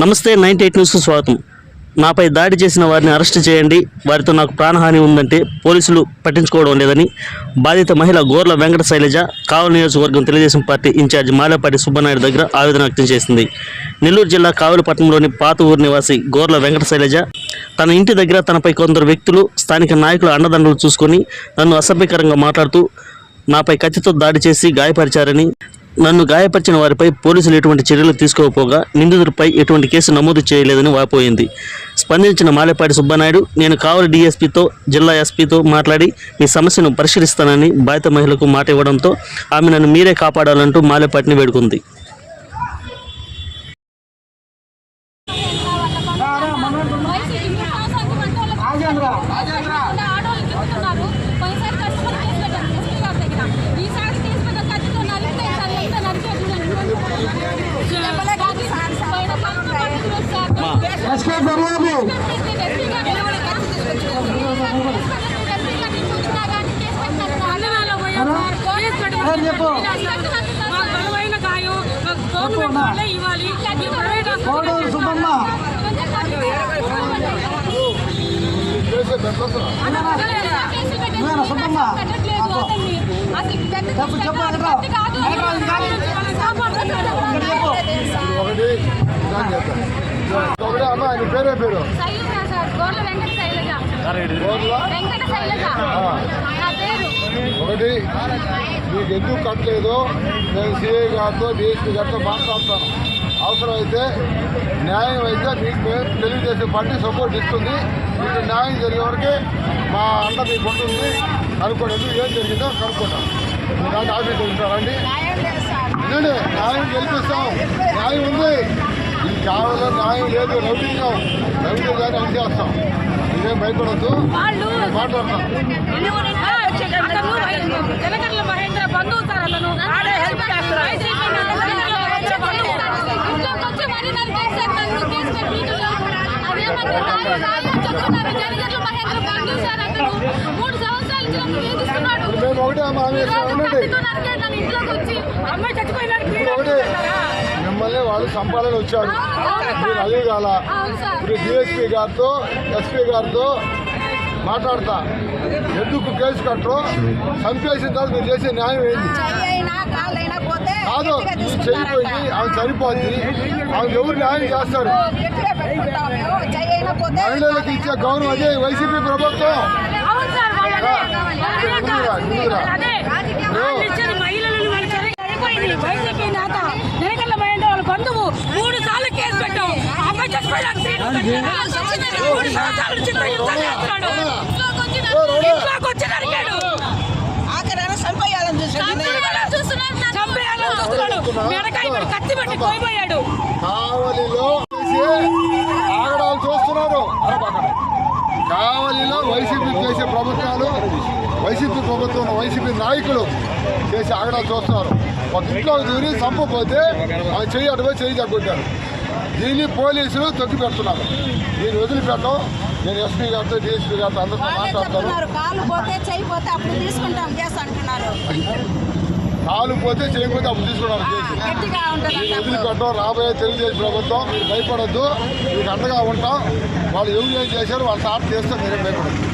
నమస్తే ninety eight న్యూస్కు స్వాగతం. నాపై దాడి చేసిన వారిని అరెస్ట్ చేయండి. వారితో నాకు ప్రాణహాని ఉందంటే పోలీసులు పట్టించుకోవడం లేదని బాధిత మహిళ గోర్ల వెంకట శైలజ కావలి నియోజకవర్గం Telugu Desam party in charge Malepati Subbanaidu దగ్గర ఆవేదన వ్యక్తం చేసింది. నెల్లూరు జిల్లా కావలిపట్నంలోని పాత ఊరు నివాసి గోర్ల వెంకట శైలజ తన ఇంటి దగ్గర తనపై కొందరు వ్యక్తులు స్థానిక నాయకుల అండదండలు చూసుకొని నన్ను అసభ్యకరంగా మాట్లాడుతూ నాపై కత్తితో దాడి చేసి గాయపరిచారని నన్ను గాయపరిచిన వారిపై పోలీసులు ఎటువంటి చర్యలు తీసుకోకపోగా నిందితుడిపై ఎటువంటి కేసు నమోదు చేయలేదని వాపోయింది. స్పందించిన మాలేపాటి సుబ్బనాయుడు నేను కావలి డీఎస్పీతో జిల్లా ఎస్పీతో మాట్లాడి మీ సమస్యను పరిశీలిస్తానని బాధిత మహిళకు మాట ఇవ్వడంతో ఆమె నన్ను మీరే కాపాడాలంటూ మాలేపాటిని వేడుకుంది. ఎస్కే కోడూరు సుబ్బమ్మ ఒకటి దాని చేద్దాం. ఒకటి అమ్మ నీ పేరే పేరు? వెంకట శైలజ. నా పేరు. ఒకటి. మీకు ఎందుకు కట్టలేదు? నేను సిఐ గారితో డిఎస్పీ గారితో మాట్లాడతాను. అవసరమైతే న్యాయం అయితే మీకు తెలుగుదేశం పార్టీ సపోర్ట్ ఇస్తుంది. మీకు న్యాయం జరిగే వరకే మా అండ మీకు ఉంటుంది కనుక్కోండి. ఏం జరిగిందో కనుక్కుంటాం. అంటే ఆఫీస్ ఉంటారండి వినండి న్యాయం గెలిపిస్తాం. న్యాయం ఉంది. ఇది కావాలో న్యాయం లేదు. రౌడీగా రౌడీ గారిని అని ఇదేం భయపడద్దు. తెలంగాణ మహేంద్ర బంధువు సార్ వాళ్ళను ఆడే హెల్ప్ మూడు సంవత్సరాల నుంచి ఒకటే అమ్మాయి చచ్చిపోయినాడు మిమ్మల్ని వాళ్ళు సంపాదన వచ్చారు. మీరు అది కాల. ఇప్పుడు డిఎస్పీ గారితో ఎస్పీ గారితో మాట్లాడతా. ఎందుకు కేసు కట్టరు? చంపేసిన తర్వాత మీరు చేసే న్యాయం ఏంది? కాదు తీసుకుంటారంట. చనిపోయింది ఆమె చనిపోద్ది ఆమె ఎవరు న్యాయం చేస్తారు? మహిళలకు ఇచ్చే గౌరవం అదే. వైసీపీ ప్రభుత్వం అవును సార్ వాళ్ళనే వాళ్ళనే ముందురా, ముందురా. అదే వాళ్ళు ఇచ్చిన మహిళలను వాళ్ళు సరిగ్గా అయిపోయింది వైసీపీ నేత జనగల్ల మహేంద్ర వాళ్ళ బంధువు మూడు సార్లు కేసు పెట్టాం ఆ అమ్మాయి చచ్చిపోయాక సీటు పెట్టాడు. మూడు సంవత్సరాల నుంచి యుద్ధం చేస్తున్నాడు ఇంట్లోకి వచ్చి నరికాడు ఆఖరైనా చంపేయాలని చూస్తున్నాడు కత్తి పోయిపోయాడు కావలిలో ఆగడాలు చూస్తున్నారు. కావలిలో వైసీపీ చేసే ప్రభుత్వాలు వైసీపీ ప్రభుత్వం వైసీపీ నాయకులు చేసి ఆగడాలు చూస్తున్నారు. ఒక ఇంట్లో దూరి చంపపోతే అది చెయ్యి అటువై చెయ్యి తగ్గుంటారు. దీన్ని పోలీసులు తొక్కి పెడుతున్నారు. దీన్ని వదిలిపెట్టం నేను ఎస్పీ గారితో డిఎస్పీ గారితో అందరితో మాట్లాడతాను చెప్తున్నారు కాళ్ళు పోతే చెయ్యి పోతే అప్పుడు తీసుకుంటాం కేసు అంటున్నారు. కాలు పోతే చేయకపోతే అప్పుడు తీసుకున్నారు కేసు. గట్టిగా ఉంటుంది మీరు వదిలిపెట్టం రాబోయే తెలుగుదేశం ప్రభుత్వం మీరు భయపడొద్దు మీకు అండగా ఉంటాం. వాళ్ళు ఎవరు ఏం చేశారు వాళ్ళు స్టార్ట్ చేస్తే మీరే భయపడద్దు.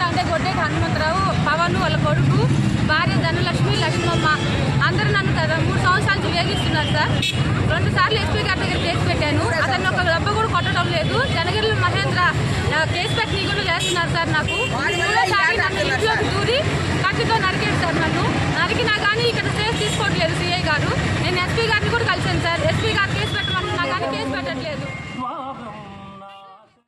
నన్ను గొడ్డేటి హనుమంతరావు మా అందరూ నన్ను కదా మూడు సంవత్సరాల నుంచి వేధిస్తున్నారు సార్. రెండు సార్లు ఎస్పీ గారి దగ్గర కేసు పెట్టాను. అతను ఒక దెబ్బ కూడా కొట్టడం లేదు. జనగిరి మహేంద్ర కేసు పెట్టి కూడా చేస్తున్నారు సార్ నాకు. మూడోసారి నన్ను ఇంట్లోకి దూరి కత్తితో నరికాడు సార్ నన్ను. నరికినా కానీ ఇక్కడ సేఫ్ తీసుకోవట్లేదు సిఐ గారు. నేను ఎస్పీ గారిని కూడా కలిసాను సార్. ఎస్పీ గారికి